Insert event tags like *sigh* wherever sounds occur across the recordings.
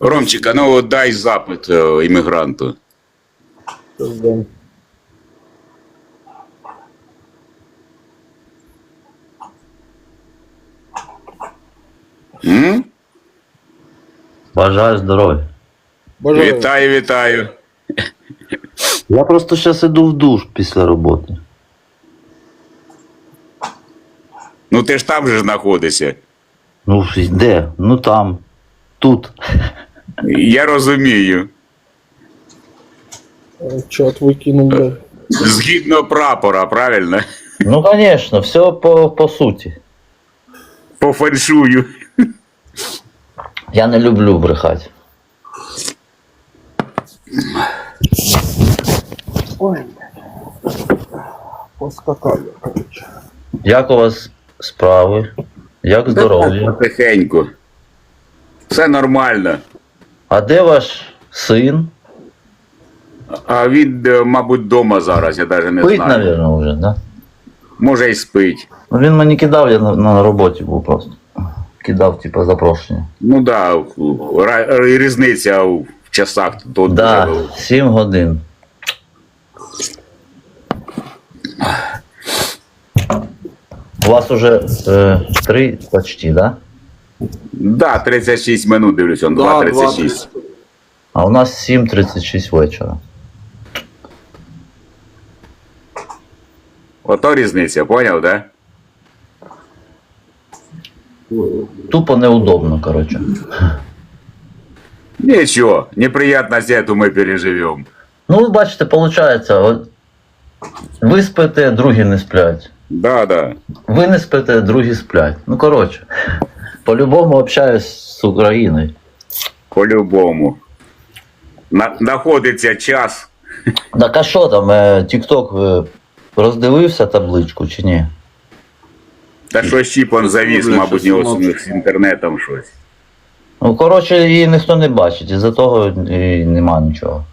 Ромчика, ну дай запит е, іммігранту. М? Бажаю здоров'я. Бажаю. Вітаю, вітаю. Я просто зараз іду в душ після роботи. Ну ти ж там же знаходишся. Ну, де? Ну там, тут. Я розумію. Чат викинув. Згідно прапора, правильно? Ну, звісно, все по, по суті. По феншую. Я не люблю брехати. Ой, я, короче. Як у вас справи? Як здоров'я? Потихеньку. Все нормально. А де ваш син? А він, е, мабуть, вдома зараз, я навіть не Пить, знаю. напевно, вже, да? Може й спить. Ну він мені кидав, я на, на роботі був просто. Кидав, типу, запрошення. Ну да, різниця в часах тут Да, дуже велика. 7 годин. У вас уже е, 3 почти, да? Да, 36 минут дивлюсь, он 2.36. А у нас 7.36 вечора. Ото різниця, поняв, да? Тупо неудобно, коротше. Ничего, неприятность эту мы переживем. Ну, бачите, виходить, от ви спите, другі не сплять. Да, да. Ви не спите, другі сплять. Ну, коротше, по-любому общаюсь з Україною. По-любому. На, находиться час. Так а що там, е, TikTok е, роздивився табличку чи ні? Та що щіп он завіс, мабуть, щось з інтернетом щось. Ну, коротше, її ніхто не бачить, із-за того і нема нічого.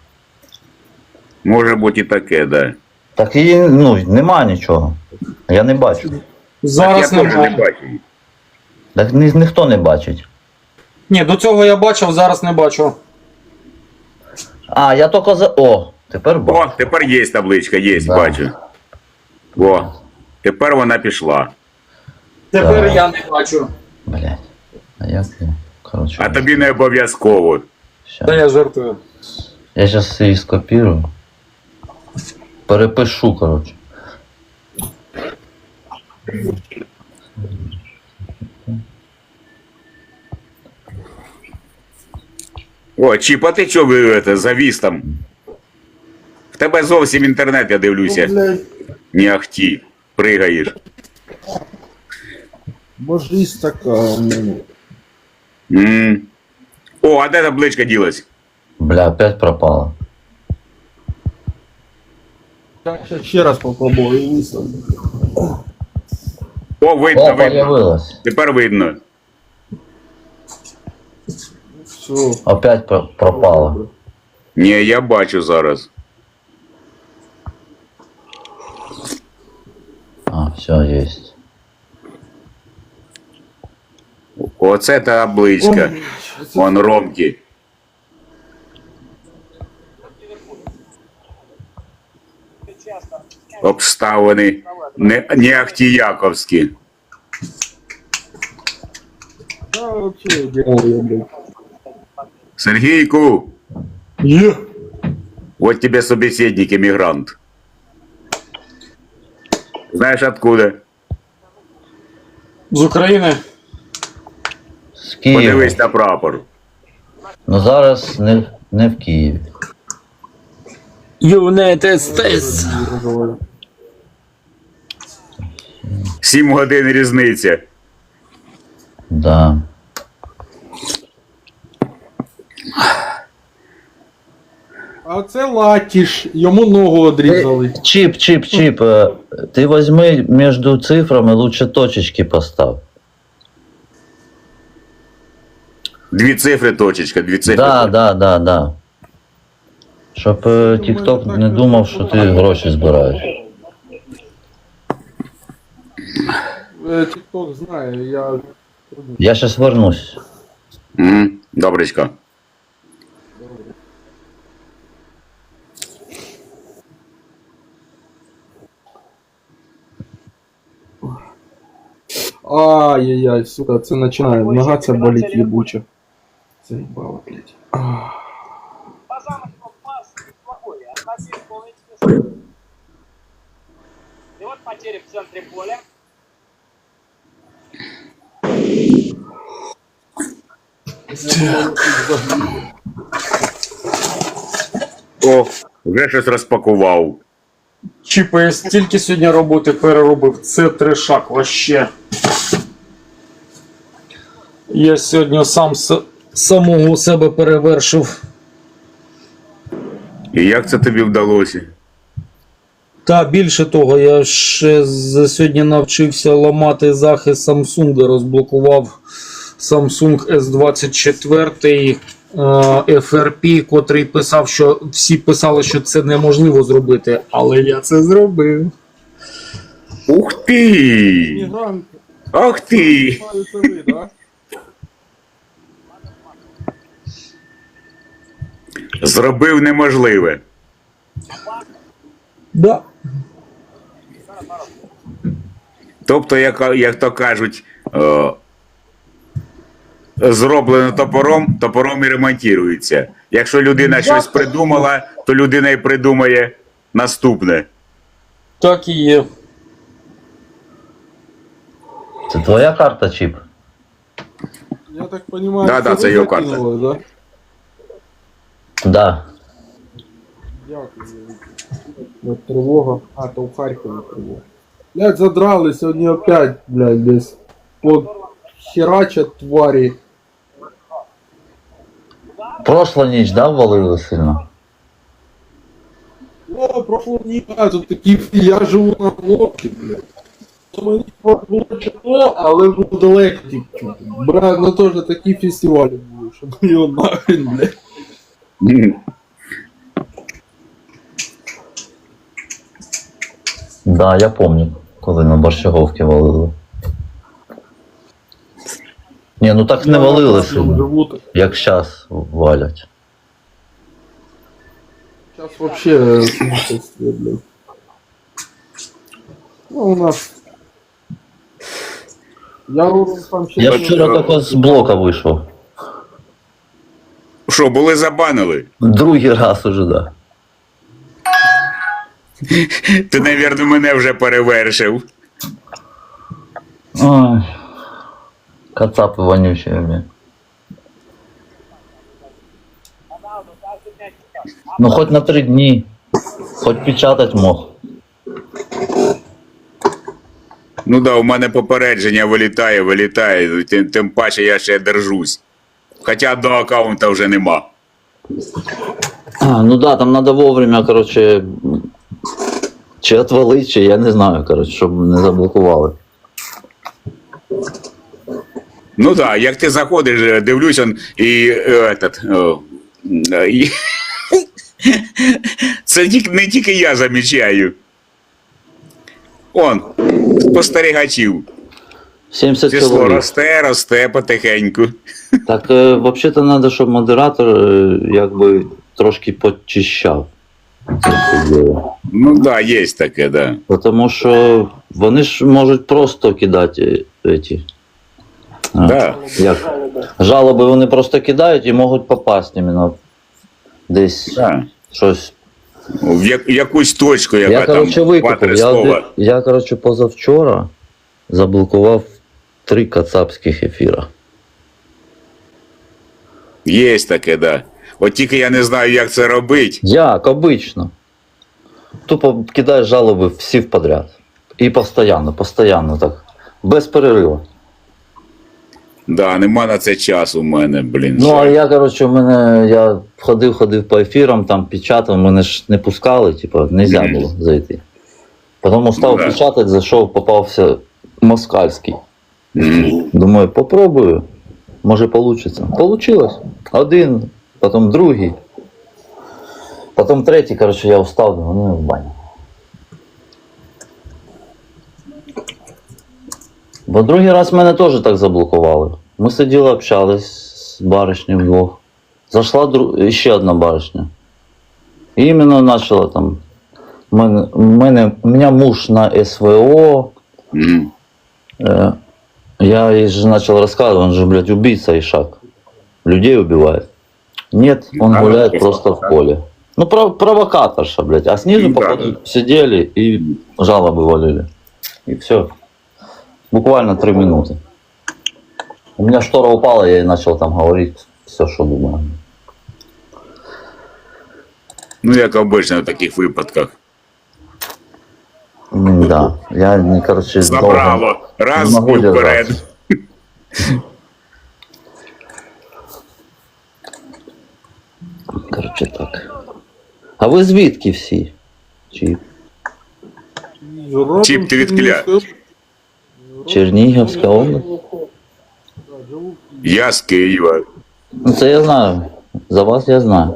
Може бути і таке, да. Так її ну, нема нічого. Я не бачу. Зараз так я теж не бачу. Так ні, ніхто не бачить. Ні, до цього я бачив, зараз не бачу. А, я тільки за. О, тепер бачу. О, тепер є табличка, є, Да. бачу. О, тепер вона пішла. Тепер Так. я не бачу. Блять. А я? Коротше. А тобі не обов'язково. Та я жартую. Я зараз її скопірую. Перепишу, коротше. О, Чіп, а ти чого ви завіс там? В тебе зовсім інтернет, я дивлюся. блядь. Не ахті. Пригаєш. Божись така, ну. М. О, а де табличка ділась? Бля, опять пропала. Так, ще, ще раз попробую і виставлю. О, видно, О, видно. появилась. Тепер видно. Все. Опять про- пропала. Ні, я бачу зараз. А, все, есть. Оце табличка. Вон Ромки. Обставини не, не ахтіяковські. Та вообще ідеально, блядь. Сергійку, Є. вот тебе собеседник, иммигрант. Знаешь откуда? З України. З Києва. Подивись на прапор. Ну зараз не, не в Києві. United States. Сім годин різниця. Да. А латіш, йому ногу одрізали. Чип, чип, чип. е, Ти візьми між цифрами лучше точечки постав. Дві цифри, точечка, дві цифри. Да, да, да, да. Щоб е, TikTok не думав, що ти гроші збираєш. Е, Тікток знає, я. Я зараз вернусь. Мгм, Добречко. Ай-яй-яй, сука, це починає. Нога ця болить єбуче. Це їбало, блядь. И вот потери в центре поля. О, вже щось розпакував. Чіпа, я стільки сьогодні роботи переробив. Це трешак вообще. Я сьогодні сам самого себе перевершив. І як це тобі вдалося? Та більше того, я ще сьогодні навчився ламати захист Samsung, розблокував Samsung S24 е, FRP, котрий писав, що всі писали, що це неможливо зробити, але я це зробив. Ух ти! Ах ти! це ви, да? Зробив неможливе. Да. Тобто, як, як то кажуть, е, зроблено топором, топором і ремонтується. Якщо людина щось придумала, то людина і придумає наступне. Так і є. Це твоя карта, Чіп? Я так розумію, Да, да, це його карта. да? Да. Дякую. От тривога. А, то в Харкові тривога. Блядь, задрали сьогодні опять, блядь, десь. По херачат тварі. Прошла ніч, да, ввалили сильно? О, прошло а тут такі я живу на блокі, блядь. Мені було чудо, але було далеко тільки чути. Брат, ну теж такі фестивалі були, що ну його нахрен, блядь. Да, я помню, коли на Борщаговки валили. Ні, ну так не валили сильно, Живу як зараз валять. Сейчас вообще э, сумасшествие, блядь. Ну, у нас... Я родом там. Я вчора тільки з блока вийшов. Що, були забанили? Другий раз уже, да. Ти, навірно, мене вже перевершив. Ой. Кацапи вонючі. Ну хоч на три дні. Хоч печатать мог. Ну да, у мене попередження вилітає, вилітає, тим, тим паче я ще держусь. Хоча до аккаунта вже нема. А, ну да, там надо вовремя, короче, чи отвалить, чи я не знаю, короче, щоб не заблокували. Ну да, як ти заходиш, е, дивлюсь он і е, этот, е, і- *laughs* Це не тільки я замічаю. Он, спостерігачів. 70 Число чоловік. росте, росте потихеньку. Так, е, взагалі-то треба, щоб модератор е, якби трошки почищав. це все діло. Ну да, є таке, да. Тому що вони ж можуть просто кидати е, ці. а, Да. Як? Жалоби вони просто кидають і можуть попасти іменно десь да. щось. В як, якусь точку, яка Я, коротше, там викупив. два-три Я, слова. я, коротше, позавчора заблокував три кацапських ефіра. Є таке, да. От тільки я не знаю, як це робити. Як обично. Тупо кидаєш жалоби всі в подряд. І постійно, постійно так. Без перериву. Да, нема на це часу у мене, блін. Ну, а я, коротше, у мене я ходив, ходив по ефірам, там печатав, мене ж не пускали, типу, не можна було зайти. Потім став Ну, да. печатати, зайшов, попався москальський. Думаю, попробую. Може вийде. Получилось. Один, потім другий. Потім третій, коротше, я устав, думаю, ну в баню. Бо другий раз мене теж так заблокували. Ми сиділи, общались з баришнею вдвох. Зайшла дру... ще одна баришня. І іменно почала там. У мене, мене, мене муж на СВО. Е, Я ей же начал рассказывать, он же, блядь, убийца Ишак. Людей убивает. Нет, он А, гуляет ну, просто в да. поле. Ну, пров- провокаторша, блядь. А снизу Ну, да, походу, сидели и жалобы валили. И все. Буквально три минуты. У меня штора упала, я ей начал там говорить все, что думаю. Ну, як обично в таких випадках. Да, я, не, короче, долго- Забрало. Раз не могу і вперед. Короче, так. А ви звідки всі? Чи Чіп, ти відкиля? Чернігівська область? Я з Києва. Ну це я знаю. За вас я знаю.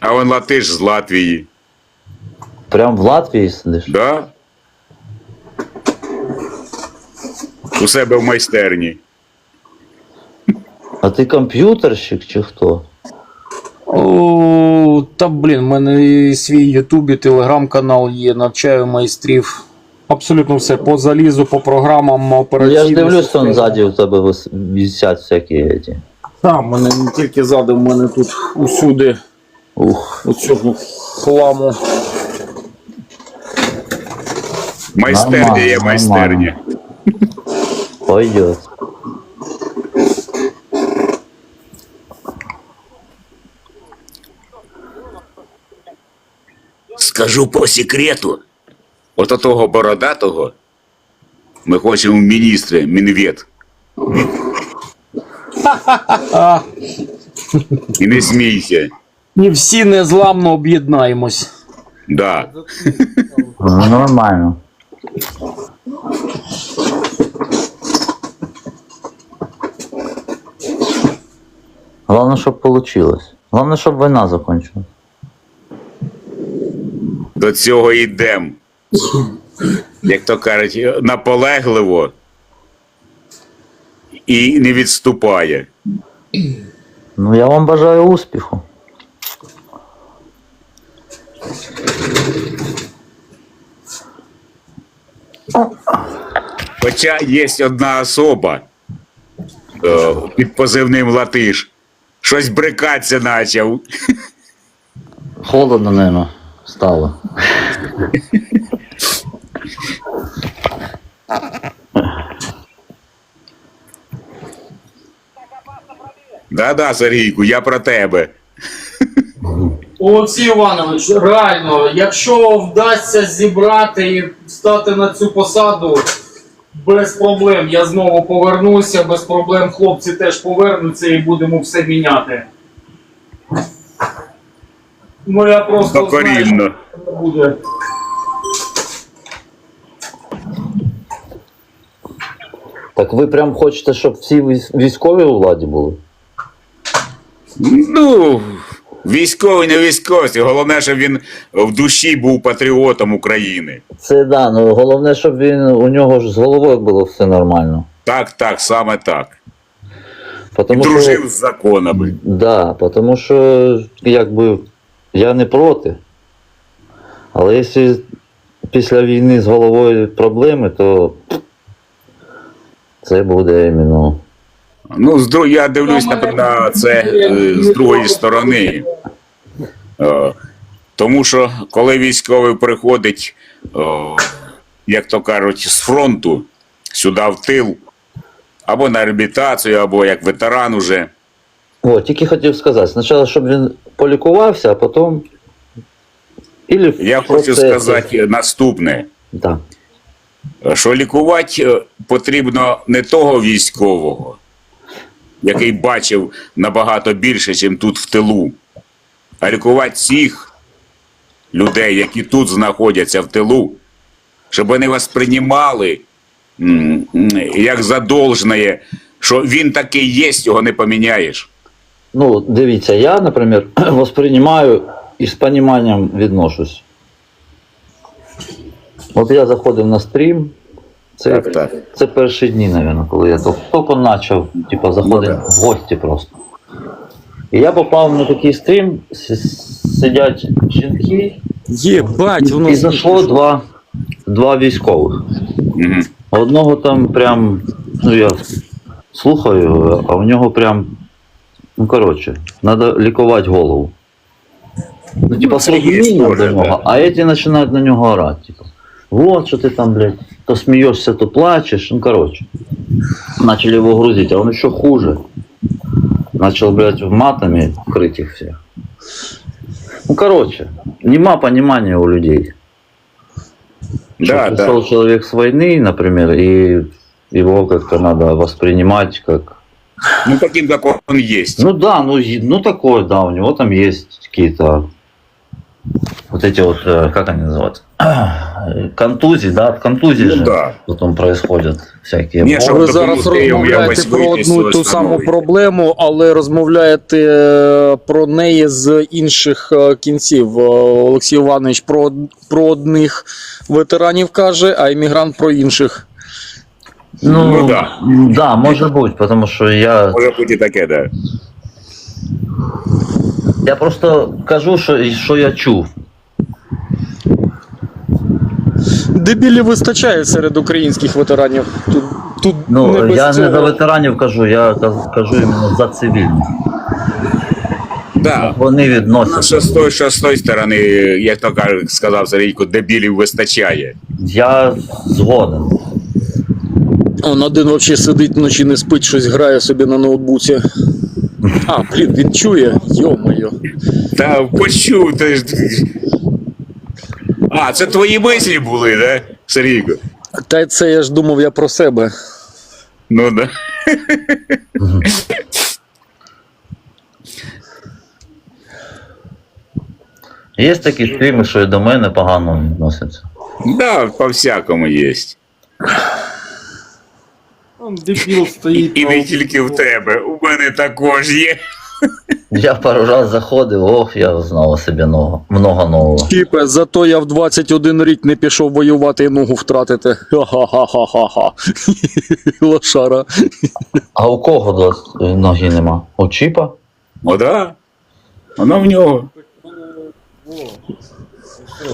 А он латиш з Латвії. Прям в Латвії сидиш? Да? У себе в майстерні. А ти комп'ютерщик чи хто? О, та блін, в мене і свій Ютуб, і телеграм-канал є, навчаю майстрів. Абсолютно все по залізу, по програмам Ну, я ж дивлюсь, там ззаді у тебе висять всякі эти. Там, в мене не тільки ззаду, в мене тут усюди Ух, оцього хламу. Майстерня є Нормально, майстерня. Пойдет. Скажу по секрету. От того бородатого ми хочемо в міністри, мінвет. І не смійся. і всі незламно об'єднаємось. Да. Ну, нормально. Главное, чтобы получилось. Главное, чтобы война закончилась. До цього йдемо. Як то кажуть, наполегливо і не відступає. Ну, я вам бажаю успіху. Хоча є одна особа е, під позивним Латиш. Щось брикаться почав. Холодно, наверное, стало. Да-да, Сергійку, я про тебе. Олексій Іванович, реально, якщо вдасться зібрати і стати на цю посаду, без проблем я знову повернуся, без проблем хлопці теж повернуться і будемо все міняти. Ну я просто знаю, що це буде. Так ви прям хочете, щоб всі військові у владі були? Ну, військовий не військовий. Головне, щоб він в душі був патріотом України. Це да, ну головне, щоб він у нього ж з головою було все нормально. Так, так, саме так. І дружив що, з законами. да, тому що якби я не проти. Але якщо після війни з головою проблеми, то це буде іменно. Ну, з друг... я дивлюсь на, на це е, з другої сторони. Е, Тому що коли військовий приходить, як то кажуть, з фронту сюди в тил, або на реабілітацію, або як ветеран уже. О, тільки хотів сказати, спочатку, щоб він полікувався, а потім. В Я хочу сказати наступне: Да. що лікувати е, потрібно не того військового, який бачив набагато більше, ніж тут в тилу, а лікувати всіх людей, які тут знаходяться в тилу, щоб вони вас приймали як задовжне, що він такий є, його не поміняєш. Ну, дивіться, я, наприклад, *clears throat* восприймаю і з розумінням відношусь. От я заходив на стрім. Це, Так, так. це перші дні, мабуть, коли я тільки почав, типу, заходив Ну, в гості просто. І я попав на такий стрім, сидять жінки, Єбать, і зайшло два, два військових. Мгм. Одного там прям Ну я слухаю, а у нього прям. Ну коротше, треба лікувати голову. Ну, типа, розумінням теж, до нього, а эти починають на нього орати. Типа, вот що ти там, блядь, то смієшся, то плачеш. Ну, коротше. Начали его грузить, а он еще хуже. Начал, блядь, матами крыть их всех. Ну, короче, нема понимания у людей. Да, Что да. пришел человек с войны, например, и его как-то надо воспринимать как... Ну, таким, как он есть. Ну да, ну, ну такое, да, у него там есть какие-то вот эти вот, э, как они называются, *clears throat* контузии, да, от контузии Ну же да. потом происходят всякие... Не, що Ви допомогти зараз йому розмовляєте якось про вийти з одну цього і ту саму становища. проблему, але розмовляєте е, про неї з інших е, кінців. Е, Олексій Іванович про, од- про одних ветеранів каже, а іммігрант про інших. Ну, Ну да. да, может быть, потому что я, Може бути і таке, да. я просто кажу, що, що я чув. Дебілів вистачає серед українських ветеранів. Тут, тут Ну, не без я цього. не за ветеранів кажу, я каз- кажу іменно за цивільних. Да. Вони Ну, відносяться. Що з тої, що з тої сторони, як то каже, сказав Сергійко, дебілів вистачає. Я згоден. Он один взагалі сидить вночі, не спить, щось грає собі на ноутбуці. *laughs* А, блін, він чує, йо-моє. Та почув ти ж. А, це твої мислі були, да, Сергійко? Та це я ж думав я про себе. Ну да. Є такі фільми, що і до мене погано відносяться. Да, по-всякому є. Там дебіл стоїть. І не тільки в тебе, у мене також є. Я пару раз заходив, ох, я знав о собі много, много нового. Тіпе, зато я в 21 рік не пішов воювати і ногу втратити. Ха-ха-ха-ха-ха. *laughs* Лошара. А у кого ноги нема? У Чіпа? О, да. Воно в нього.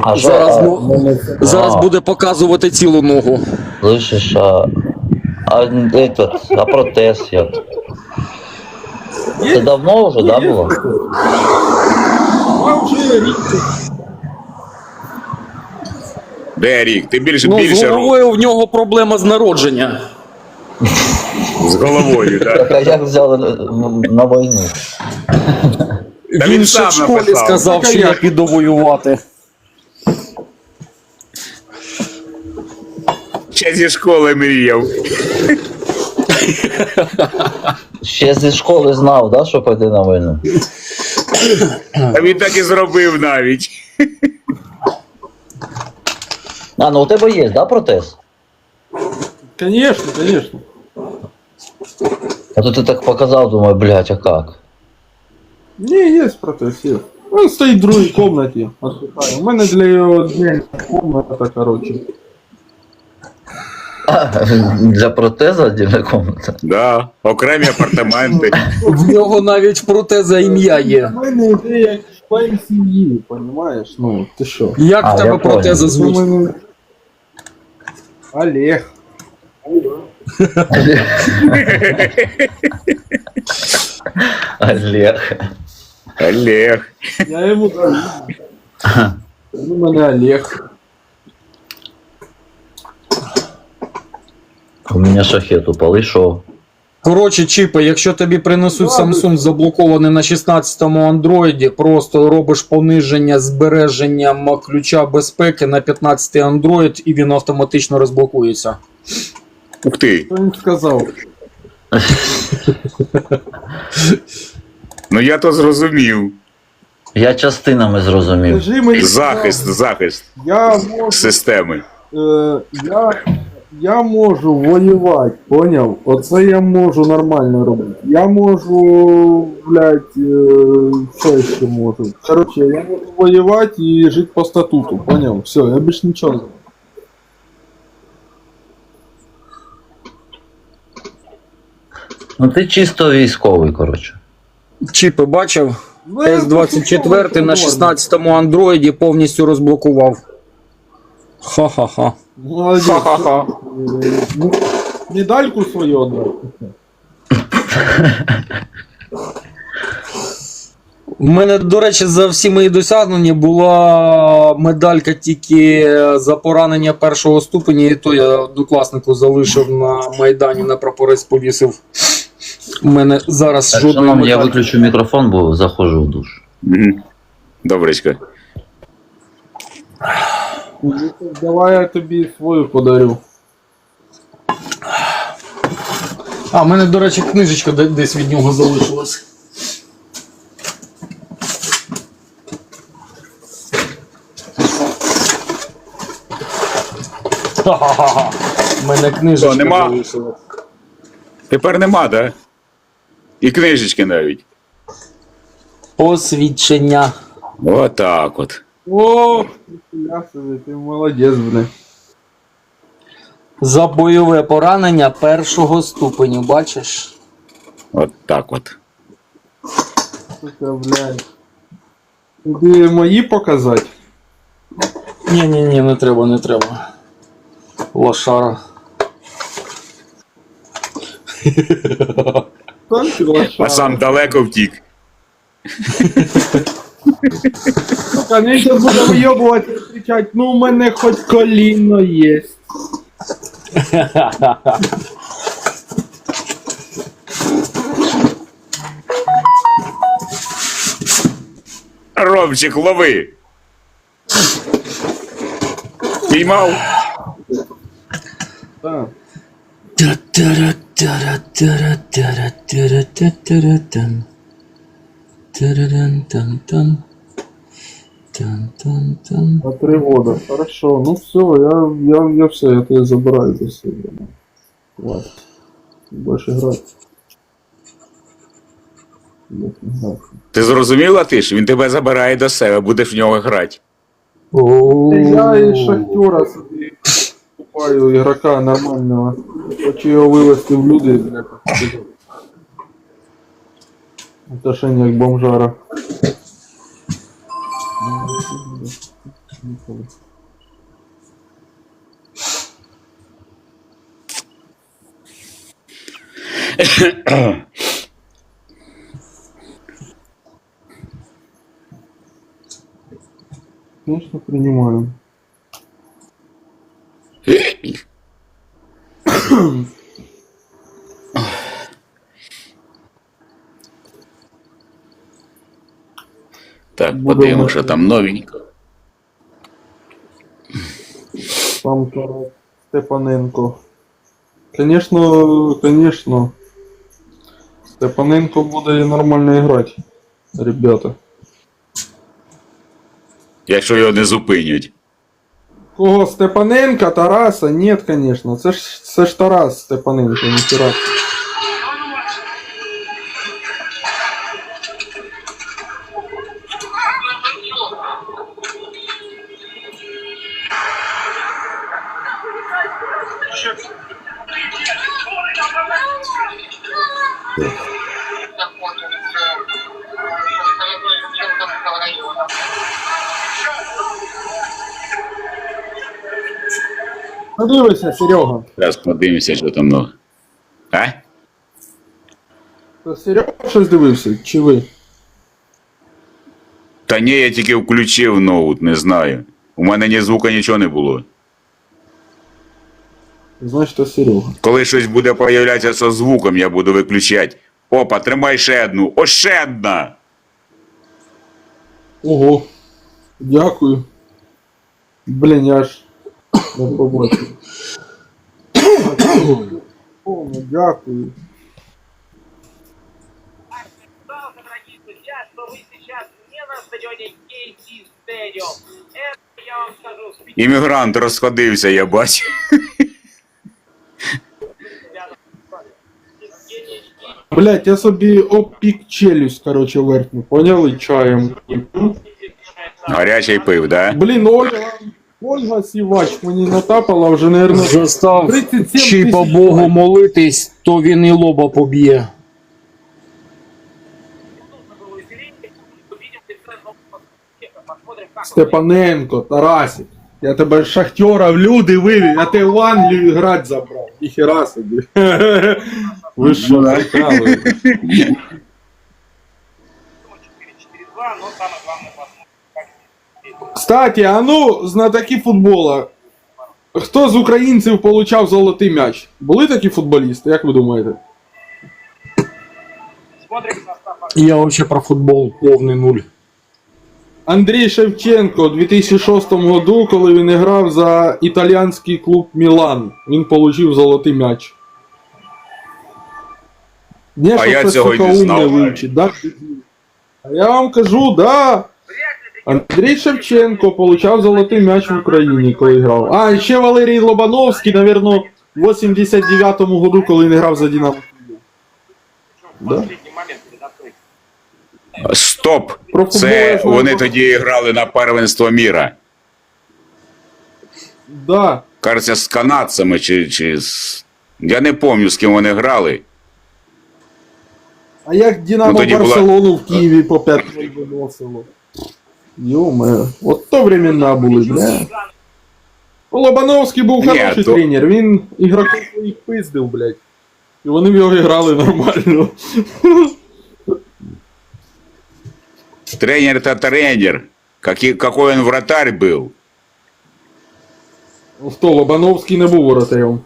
А Зараз, а, ну, зараз А. буде показувати цілу ногу. Слышиш, а, а, этот, а протез як? Це давно вже, да, було? Де рік? Ти більше, Ну, з більше років головою в нього проблема з народження. з головою, да. Так, а як взяли на, на війну? Та він він ще сам в школі написав. сказав, Так, що я піду воювати. Ще зі школи мріяв. *laughs* Ще зі школи знав, да, що пойде на війну? А він так і зробив навіть. А, ну у тебе є, да, протез? Конечно, конечно. А то ти так показав, думаю, блядь, а как? Не, є протез, є. Он стоїть в другій комнаті, отдыхає. У мене для його отдельна комната, короче. *laughs* Для протеза отдельна комната. Да, окремі апартаменти. *laughs* В нього навіть протеза ім'я є. У мене ідея як член сім'ї, понимаєш? Ну, ти що? Як А, в тебе я понял. протеза У звуть? мене... Олег. Олег. Олег. Я йому даю. У мене Олег. У мене шахет упал, і що? Коротше, чіпа, якщо тобі принесуть Samsung заблокований на 16-му андроїді, просто робиш пониження збереженням ключа безпеки на 15-й Android і він автоматично розблокується. Ух ти. Він сказав? Ну я то зрозумів. Я частинами зрозумів. Скажи мені, Захист, захист я можу, системи. е, я, я можу воювати, поняв? Оце я можу нормально робити. Я можу, блядь, е, що ще можу? Короче, я можу воювати і жити по статуту, поняв? Все, я більш нічого не. Ну ти чисто військовий, коротше. Чіпи бачив? Ну, С24 на 16-му андроїді повністю розблокував. Ха-ха-ха. Молодець. Ха-ха-ха. Е, медальку свою отдав. У мене, до речі, за всі мої досягнення була медалька тільки за поранення першого ступеня, і то я однокласнику залишив на Майдані на прапорець повісив. У мене зараз Так, жодної шановні, я медальки. виключу мікрофон, бо заходжу в душ. Добречко. Давай я тобі свою подарю. А, в мене, до речі, книжечка десь від нього залишилась. Ха-ха-ха. У мене книжечка Що, нема? залишилась. Тепер нема, да? І книжечки навіть. Посвідчення. Отак от. О, собі, ти молодець, бля. За бойове поранення першого ступеню, бачиш? От так от. Сука, блядь. Тобі мої показати? Ні, ні, ні, не треба, не треба. Лошара. Сам ти лошара. А сам далеко втік. *laughs* Зараз буде вийобувати і кричать, ну у мене хоч коліно є. Ромчик, лови. Піймав. Так. Та-та-ра-та-ра-та-ра-та-ра-та-ра-та-ра-тан. Та-ра-дан-тан-тан. Тан-тан-тан. На три года. Хорошо, ну все, я, я, я все, я тебе забираю за себе. Хватит. Больше играть. Не знаю. Ти Латиш? Він тебе забирає до себе, будеш в нього грати. Я і шахтера собі купаю ігрока нормального. Хочу його вивести в люди, Це к бомжару. Конечно, принимаю. Так, подивимося, що там новенько. Там Тарас Степаненко. Конечно, конечно. Степаненко буде нормально грати. Ребята. Якщо його не зупинять. Кого Степаненка, Тараса? Нет, конечно. Це ж, це ж Тарас Степаненко, не Тарас. Подивися, Серега. Зараз подивимося, що там нове. А? То Серега щось дивився, чи ви? Та ні, я тільки включив ноут, не знаю. У мене ні звука нічого не було. Значить, то Серега. Коли щось буде появлятися зі звуком, я буду виключати. Опа, тримай ще одну. О, ще одна! Ого. Дякую. Блін, я аж побачив. О, ну, дякую. Пожалуйста, дорогие друзья, что вы сейчас не на стадионе KT Stadium. Это, я вам скажу, с Іммігрант розходився, я бачу. Евгений Блять, я собі опік челюсть, короче, верхню, поняли чаєм. Гарячий пив, да? Блін, Ольга, Ольга Сівач мені натапала вже, наверное, Застав 37 чи по тисяч Богу молитись, то він і лоба поб'є. Степаненко, Тарасик. Я тебе з шахтера в люди вивів, я тебе в Англію грати забрав. Ніхера собі. *laughs* Ви що, прикалуєте? 4-4-2, но как Кстати, а ну, знатоки футбола. Хто з українців получав золотий м'яч? Були такі футболісти, як ви думаєте? Я вообще про футбол повний нуль. Андрій Шевченко у 2006 году, коли він грав за італійський клуб Мілан, він отримав золотий м'яч. Не, А я цього сука, не знав. вивчить, да? А я вам кажу, да. Андрій Шевченко получав золотий м'яч в Україні, коли грав. А, і ще Валерій Лобановський, навірно, в 89-му году, коли він грав за Динамо. Да. Стоп! Про футбол я Це вони тоді грали на первенство міра. Да. Кажеться, з канадцями чи, чи з. Я не пам'ятаю, з ким вони грали. А як Динамо Ну, тоді була- Барселону в Києві по 5 виносило. Йо-моє, от то времена були, бля. Лобановський був хороший то- тренер, він ігроків своїх пиздив, блядь. І вони в його грали *laughs* нормально. Тренер это тренер. Какой, какой он вратарь был. Хто, Лобановський не був воротарем.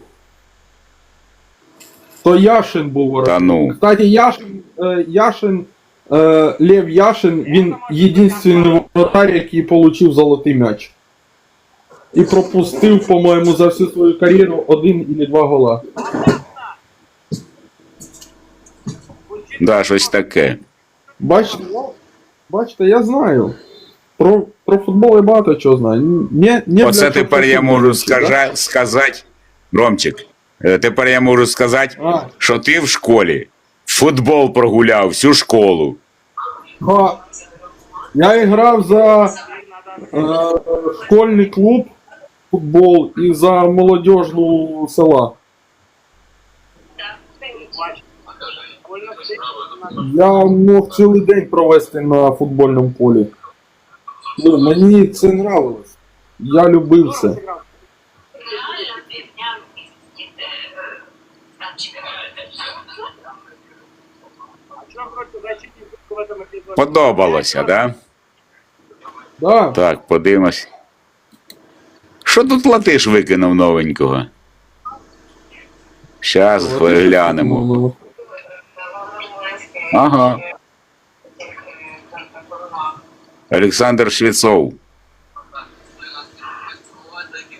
То Яшин був воротарем. Та ну. Кстати, Яшин, е, Яшин е, Лев Яшин, він єдинственний воротар, який отримав золотий м'яч. І пропустив, по-моєму, за всю свою кар'єру один или два гола. Да, щось таке. Бачите, я, бачите, я знаю. Про, про футбол я багато чого знаю. Не, не Оце тепер я можу да? сказати, Ромчик, е, тепер я можу сказати, А, що ти в школі футбол прогуляв всю школу. А, я грав за е, школьний клуб футбол і за молодіжну села. Я мог цілий день провести на футбольному полі. Ну, мені це нравилось. Я любив це. Подобалося, да? Да. Так, подивимось. Що тут латиш викинув новенького? Щас глянемо. Ага. Олександр Швецов.